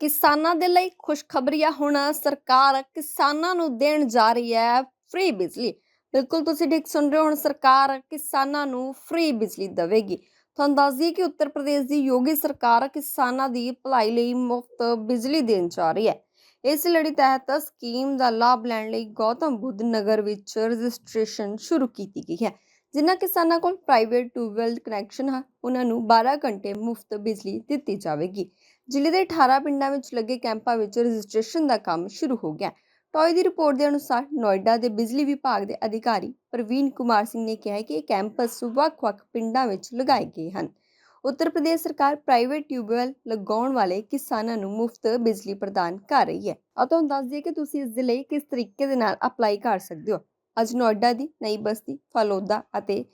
ਕਿਸਾਨਾਂ ਦੇ ਲਈ ਖੁਸ਼ਖਬਰੀ ਆ ਹੁਣ ਸਰਕਾਰ ਕਿਸਾਨਾਂ ਨੂੰ ਦੇਣ ਜਾ ਰਹੀ ਹੈ ਫ੍ਰੀ ਬਿਜਲੀ। ਬਿਲਕੁਲ ਤੁਸੀਂ ਠੀਕ ਸੁਣ ਰਹੇ ਹੋ, ਹੁਣ ਸਰਕਾਰ ਕਿਸਾਨਾਂ ਨੂੰ ਫ੍ਰੀ ਬਿਜਲੀ ਦੇਵੇਗੀ। ਤੁਹਾਨੂੰ ਦੱਸ ਦਈਏ ਕਿ ਉੱਤਰ ਪ੍ਰਦੇਸ਼ ਦੀ ਯੋਗੀ ਸਰਕਾਰ ਕਿਸਾਨਾਂ ਦੀ ਭਲਾਈ ਲਈ ਮੁਫਤ ਬਿਜਲੀ ਦੇਣ ਜਾ ਰਹੀ ਹੈ। ਇਸ ਲੜੀ ਤਹਿਤ ਸਕੀਮ ਦਾ ਲਾਭ ਲੈਣ ਲਈ ਗੌਤਮ ਬੁੱਧ ਨਗਰ ਵਿੱਚ ਰਜਿਸਟ੍ਰੇਸ਼ਨ ਸ਼ੁਰੂ ਕੀਤੀ ਗਈ ਹੈ। ਜਿਨ੍ਹਾਂ ਕਿਸਾਨਾਂ ਕੋਲ ਪ੍ਰਾਈਵੇਟ ਟਿਊਬਵੈਲ ਕਨੈਕਸ਼ਨ ਹੈ ਉਹਨਾਂ ਨੂੰ 12 ਘੰਟੇ ਮੁਫਤ ਬਿਜਲੀ ਦਿੱਤੀ ਜਾਵੇਗੀ ਜ਼ਿਲ੍ਹੇ ਦੇ 18 ਪਿੰਡਾਂ ਵਿੱਚ ਲੱਗੇ ਕੈਂਪਾਂ ਵਿੱਚ ਰਜਿਸਟ੍ਰੇਸ਼ਨ ਦਾ ਕੰਮ ਸ਼ੁਰੂ ਹੋ ਗਿਆ ਟੋਏ ਦੀ ਰਿਪੋਰਟ ਦੇ ਅਨੁਸਾਰ ਨੋਇਡਾ ਦੇ ਬਿਜਲੀ ਵਿਭਾਗ ਦੇ ਅਧਿਕਾਰੀ ਪ੍ਰਵੀਨ ਕੁਮਾਰ ਸਿੰਘ ਨੇ ਕਿਹਾ ਕਿ ਇਹ ਕੈਂਪਸ ਵੱਖ-ਵੱਖ ਪਿੰਡਾਂ ਵਿੱਚ ਲਗਾਏ ਗਏ ਹਨ। ਉੱਤਰ ਪ੍ਰਦੇਸ਼ ਸਰਕਾਰ ਪ੍ਰਾਈਵੇਟ ਟਿਊਬਵੈਲ ਲਗਾਉਣ ਵਾਲੇ ਕਿਸਾਨਾਂ ਨੂੰ ਮੁਫਤ ਬਿਜਲੀ ਪ੍ਰਦਾਨ ਕਰ ਰਹੀ ਹੈ। ਆ ਤੁਹਾਨੂੰ ਦੱਸ ਦਈਏ ਕਿ ਤੁਸੀਂ ਇਸ ਦੇ ਲਈ ਕਿਸ ਤਰੀਕੇ ਦੇ ਨਾਲ ਅਪਲਾਈ ਕਰ ਸਕਦੇ ਹੋ। ਅੱਜ ਨੋਇਡਾ ਦੀ ਨਈ ਬਸਤੀ, ਫਲੋਦਾ ਅਤੇ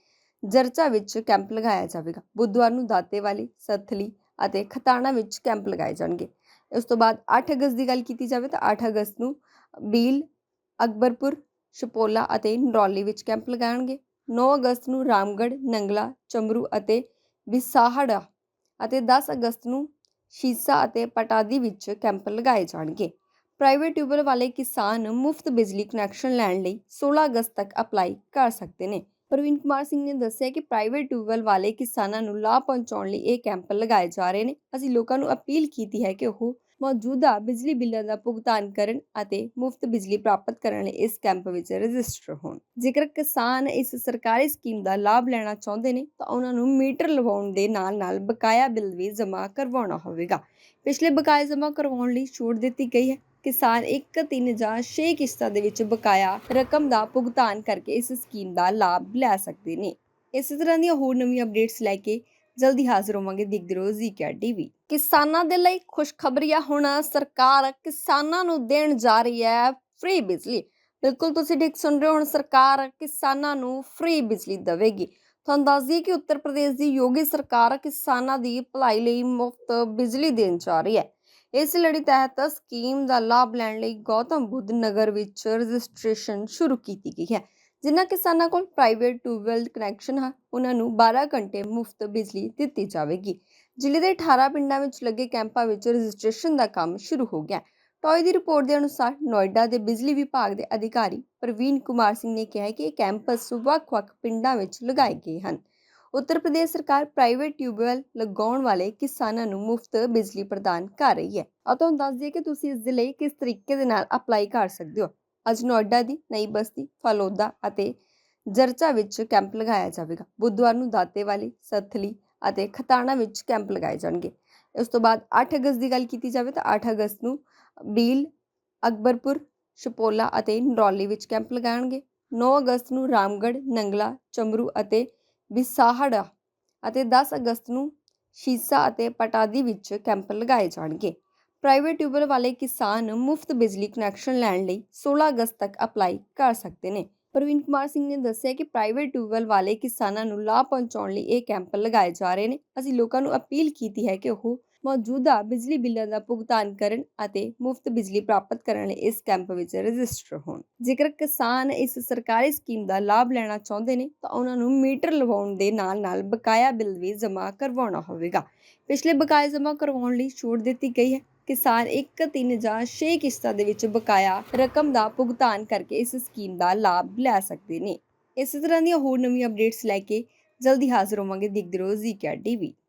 ਜਰਚਾ ਵਿੱਚ ਕੈਂਪ ਲਗਾਇਆ ਜਾਵੇਗਾ। ਬੁੱਧਵਾਰ ਨੂੰ ਦਾਤੇਵਾਲੀ, ਸਥਲੀ ਅਤੇ ਖਤਾਣਾ ਵਿੱਚ ਕੈਂਪ ਲਗਾਏ ਜਾਣਗੇ। ਉਸ ਤੋਂ ਬਾਅਦ 8 ਅਗਸਤ ਦੀ ਗੱਲ ਕੀਤੀ ਜਾਵੇ ਤਾਂ 8 ਅਗਸਤ ਨੂੰ ਬੀਲ, ਅਕਬਰਪੁਰ, ਸ਼ਪੋਲਾ ਅਤੇ ਨਰੌਲੀ ਵਿੱਚ ਕੈਂਪ ਲਗਾਉਣਗੇ। 9 ਅਗਸਤ ਨੂੰ ਰਾਮਗੜ੍ਹ, ਨੰਗਲਾ, ਚਮਰੂ ਅਤੇ ਬਿਸਾਹੜਾ ਅਤੇ 10 ਅਗਸਤ ਨੂੰ ਸ਼ੀਸਾ ਅਤੇ ਪਟਾਦੀ ਵਿੱਚ ਕੈਂਪ ਲਗਾਏ ਜਾਣਗੇ। ਪ੍ਰਾਈਵੇਟ ਟਿਊਬਵੈਲ ਵਾਲੇ ਕਿਸਾਨ ਮੁਫਤ ਬਿਜਲੀ ਕਨੈਕਸ਼ਨ ਲੈਣ ਲਈ 16 ਅਗਸਤ ਤੱਕ ਅਪਲਾਈ ਕਰ ਸਕਦੇ ਨੇ। ਪ੍ਰਵੀਨ ਕੁਮਾਰ ਸਿੰਘ ਨੇ ਦੱਸਿਆ ਕਿ ਪ੍ਰਾਈਵੇਟ ਟਿਊਬਵੈਲ ਵਾਲੇ ਕਿਸਾਨਾਂ ਨੂੰ ਲਾਭ ਪਹੁੰਚਾਉਣ ਲਈ ਇਹ ਕੈਂਪ ਲਗਾਏ ਜਾ ਰਹੇ ਨੇ। ਅਸੀਂ ਲੋਕਾਂ ਨੂੰ ਅਪੀਲ ਕੀਤੀ ਹੈ ਕਿ ਉਹ ਮੌਜੂਦਾ ਬਿਜਲੀ ਬਿੱਲਾਂ ਦਾ ਭੁਗਤਾਨ ਕਰਨ ਅਤੇ ਮੁਫਤ ਬਿਜਲੀ ਪ੍ਰਾਪਤ ਕਰਨ ਲਈ ਇਸ ਕੈਂਪ ਵਿੱਚ ਰਜਿਸਟਰ ਹੋਣ। ਜੇਕਰ ਕਿਸਾਨ ਇਸ ਸਰਕਾਰੀ ਸਕੀਮ ਦਾ ਲਾਭ ਲੈਣਾ ਚਾਹੁੰਦੇ ਨੇ, ਤਾਂ ਉਹਨਾਂ ਨੂੰ ਮੀਟਰ ਲਵਾਉਣ ਦੇ ਨਾਲ-ਨਾਲ ਬਕਾਇਆ ਬਿੱਲ ਵੀ ਜਮ੍ਹਾਂ ਕਰਵਾਉਣਾ ਹੋਵੇਗਾ। ਪਿਛਲੇ ਬਕਾਇਆ ਜਮ੍ਹਾਂ ਕਰਵਾਉਣ ਲਈ ਛੋਟ ਦਿੱਤੀ ਗਈ ਹੈ। ਕਿਸਾਨ ਇੱਕ, ਤਿੰਨ ਜਾਂ 6 ਕਿਸ਼ਤਾਂ ਦੇ ਵਿੱਚ ਬਕਾਇਆ ਰਕਮ ਦਾ ਭੁਗਤਾਨ ਕਰਕੇ ਇਸ ਸਕੀਮ ਦਾ ਲਾਭ ਲੈ ਸਕਦੇ ਨੇ। ਇਸੇ ਤਰ੍ਹਾਂ ਦੀਆਂ ਹੋਰ ਨਵੀਆਂ ਅਪਡੇਟਸ ਲੈ ਕੇ ਜਲਦੀ ਹਾਜ਼ਰ ਹੋਵਾਂਗੇ ਦੇਖਦੇ ਰਹੋ ਜ਼ੀਕੇਆਰ ਟੀਵੀ। ਕਿਸਾਨਾਂ ਦੇ ਲਈ ਖੁਸ਼ਖਬਰੀ ਆ ਹੁਣ ਸਰਕਾਰ ਕਿਸਾਨਾਂ ਨੂੰ ਦੇਣ ਜਾ ਰਹੀ ਹੈ ਫ੍ਰੀ ਬਿਜਲੀ। ਬਿਲਕੁਲ ਤੁਸੀਂ ਠੀਕ ਸੁਣ ਰਹੇ ਹੋ ਹੁਣ ਸਰਕਾਰ ਕਿਸਾਨਾਂ ਨੂੰ ਫ੍ਰੀ ਬਿਜਲੀ ਦੇਵੇਗੀ। ਤੁਹਾਨੂੰ ਦੱਸ ਦਈਏ ਕਿ ਉੱਤਰ ਪ੍ਰਦੇਸ਼ ਦੀ ਯੋਗੀ ਸਰਕਾਰ ਕਿਸਾਨਾਂ ਦੀ ਭਲਾਈ ਲਈ ਮੁਫਤ ਬਿਜਲੀ ਦੇਣ ਜਾ ਰਹੀ ਹੈ। ਇਸ ਲੜੀ ਤਹਿਤ ਸਕੀਮ ਦਾ ਲਾਭ ਲੈਣ ਲਈ ਗੌਤਮ ਬੁੱਧ ਨਗਰ ਵਿੱਚ ਰਜਿਸਟ੍ਰੇਸ਼ਨ ਸ਼ੁਰੂ ਕੀਤੀ ਗਈ ਹੈ। ਜਿਨ੍ਹਾਂ ਕਿਸਾਨਾਂ ਕੋਲ ਪ੍ਰਾਈਵੇਟ ਟਿਊਬਵੈਲ ਕਨੈਕਸ਼ਨ ਹੈ ਉਹਨਾਂ ਨੂੰ 12 ਘੰਟੇ ਮੁਫਤ ਬਿਜਲੀ ਦਿੱਤੀ ਜਾਵੇਗੀ। ਜ਼ਿਲ੍ਹੇ ਦੇ 18 ਪਿੰਡਾਂ ਵਿੱਚ ਲੱਗੇ ਕੈਂਪਾਂ ਵਿੱਚ ਰਜਿਸਟ੍ਰੇਸ਼ਨ ਦਾ ਕੰਮ ਸ਼ੁਰੂ ਹੋ ਗਿਆ। ਟੋਏ ਦੀ ਰਿਪੋਰਟ ਦੇ ਅਨੁਸਾਰ ਨੋਇਡਾ ਦੇ ਬਿਜਲੀ ਵਿਭਾਗ ਦੇ ਅਧਿਕਾਰੀ ਪ੍ਰਵੀਨ ਕੁਮਾਰ ਸਿੰਘ ਨੇ ਕਿਹਾ ਕਿ ਇਹ ਕੈਂਪਸ ਵੱਖ-ਵੱਖ ਪਿੰਡਾਂ ਵਿੱਚ ਲਗਾਏ ਗਏ ਹਨ। ਉੱਤਰ ਪ੍ਰਦੇਸ਼ ਸਰਕਾਰ ਪ੍ਰਾਈਵੇਟ ਟਿਊਬਵੈਲ ਲਗਾਉਣ ਵਾਲੇ ਕਿਸਾਨਾਂ ਨੂੰ ਮੁਫਤ ਬਿਜਲੀ ਪ੍ਰਦਾਨ ਕਰ ਰਹੀ ਹੈ। ਆ ਤੁਹਾਨੂੰ ਦੱਸ ਦਈਏ ਕਿ ਤੁਸੀਂ ਇਸ ਦੇ ਲਈ ਕਿਸ ਤਰੀਕੇ ਦੇ ਨਾਲ ਅਪਲਾਈ ਕਰ ਸਕਦੇ ਹੋ। ਅੱਜ ਨੋਇਡਾ ਦੀ ਨਈ ਬਸਤੀ, ਫਲੋਦਾ ਅਤੇ ਜਰਚਾ ਵਿੱਚ ਕੈਂਪ ਲਗਾਇਆ ਜਾਵੇਗਾ। ਬੁੱਧਵਾਰ ਨੂੰ ਦਾਤੇਵਾਲੀ, ਸਥਲੀ ਅਤੇ ਖਤਾਣਾ ਵਿੱਚ ਕੈਂਪ ਲਗਾਏ ਜਾਣਗੇ। ਉਸ ਤੋਂ ਬਾਅਦ 8 ਅਗਸਤ ਦੀ ਗੱਲ ਕੀਤੀ ਜਾਵੇ ਤਾਂ 8 ਅਗਸਤ ਨੂੰ ਬੀਲ, ਅਕਬਰਪੁਰ, ਸ਼ਪੋਲਾ ਅਤੇ ਨਰੌਲੀ ਵਿੱਚ ਕੈਂਪ ਲਗਾਉਣਗੇ। 9 ਅਗਸਤ ਨੂੰ ਰਾਮਗੜ੍ਹ, ਨੰਗਲਾ, ਚਮਰੂ ਅਤੇ ਬਿਸਾਹੜਾ ਅਤੇ 10 ਅਗਸਤ ਨੂੰ ਸ਼ੀਸਾ ਅਤੇ ਪਟਾਦੀ ਵਿੱਚ ਕੈਂਪ ਲਗਾਏ ਜਾਣਗੇ। ਪ੍ਰਾਈਵੇਟ ਟਿਊਬਵੈਲ ਵਾਲੇ ਕਿਸਾਨ ਮੁਫਤ ਬਿਜਲੀ ਕਨੈਕਸ਼ਨ ਲੈਣ ਲਈ 16 ਅਗਸਤ ਤੱਕ ਅਪਲਾਈ ਕਰ ਸਕਦੇ ਨੇ। ਪ੍ਰਵੀਨ ਕੁਮਾਰ ਸਿੰਘ ਨੇ ਦੱਸਿਆ ਕਿ ਪ੍ਰਾਈਵੇਟ ਟਿਊਬਵੈਲ ਵਾਲੇ ਕਿਸਾਨਾਂ ਨੂੰ ਲਾਭ ਪਹੁੰਚਾਉਣ ਲਈ ਇਹ ਕੈਂਪ ਲਗਾਏ ਜਾ ਰਹੇ ਨੇ। ਅਸੀਂ ਲੋਕਾਂ ਨੂੰ ਅਪੀਲ ਕੀਤੀ ਹੈ ਕਿ ਉਹ ਮੌਜੂਦਾ ਬਿਜਲੀ ਬਿੱਲਾਂ ਦਾ ਭੁਗਤਾਨ ਕਰਨ ਅਤੇ ਮੁਫਤ ਬਿਜਲੀ ਪ੍ਰਾਪਤ ਕਰਨ ਲਈ ਇਸ ਕੈਂਪ ਵਿੱਚ ਰਜਿਸਟਰ ਹੋਣ। ਜੇਕਰ ਕਿਸਾਨ ਇਸ ਸਰਕਾਰੀ ਸਕੀਮ ਦਾ ਲਾਭ ਲੈਣਾ ਚਾਹੁੰਦੇ ਨੇ ਤਾਂ ਉਹਨਾਂ ਨੂੰ ਮੀਟਰ ਲਵਾਉਣ ਦੇ ਨਾਲ-ਨਾਲ ਬਕਾਇਆ ਬਿੱਲ ਵੀ ਜਮ੍ਹਾਂ ਕਰਵਾਉਣਾ ਹੋਵੇਗਾ। ਪਿਛਲੇ ਬਕਾਏ ਜਮ੍ਹਾਂ ਕਰਵਾਉਣ ਲਈ ਛੋਟ ਦਿੱਤੀ ਗਈ ਹੈ। ਕਿਸਾਨ ਇੱਕ, ਤਿੰਨ ਜਾਂ 6 ਕਿਸ਼ਤਾਂ ਦੇ ਵਿੱਚ ਬਕਾਇਆ ਰਕਮ ਦਾ ਭੁਗਤਾਨ ਕਰਕੇ ਇਸ ਸਕੀਮ ਦਾ ਲਾਭ ਲੈ ਸਕਦੇ ਨੇ। ਇਸੇ ਤਰ੍ਹਾਂ ਦੀਆਂ ਹੋਰ ਨਵੀਆਂ ਅਪਡੇਟਸ ਲੈ ਕੇ ਜਲਦੀ ਹਾਜ਼ਰ ਹੋਵਾਂਗੇ ਦੇਖਦੇ ਰਹੋ ਜ਼ੀਕੇਆਰ ਟੀਵੀ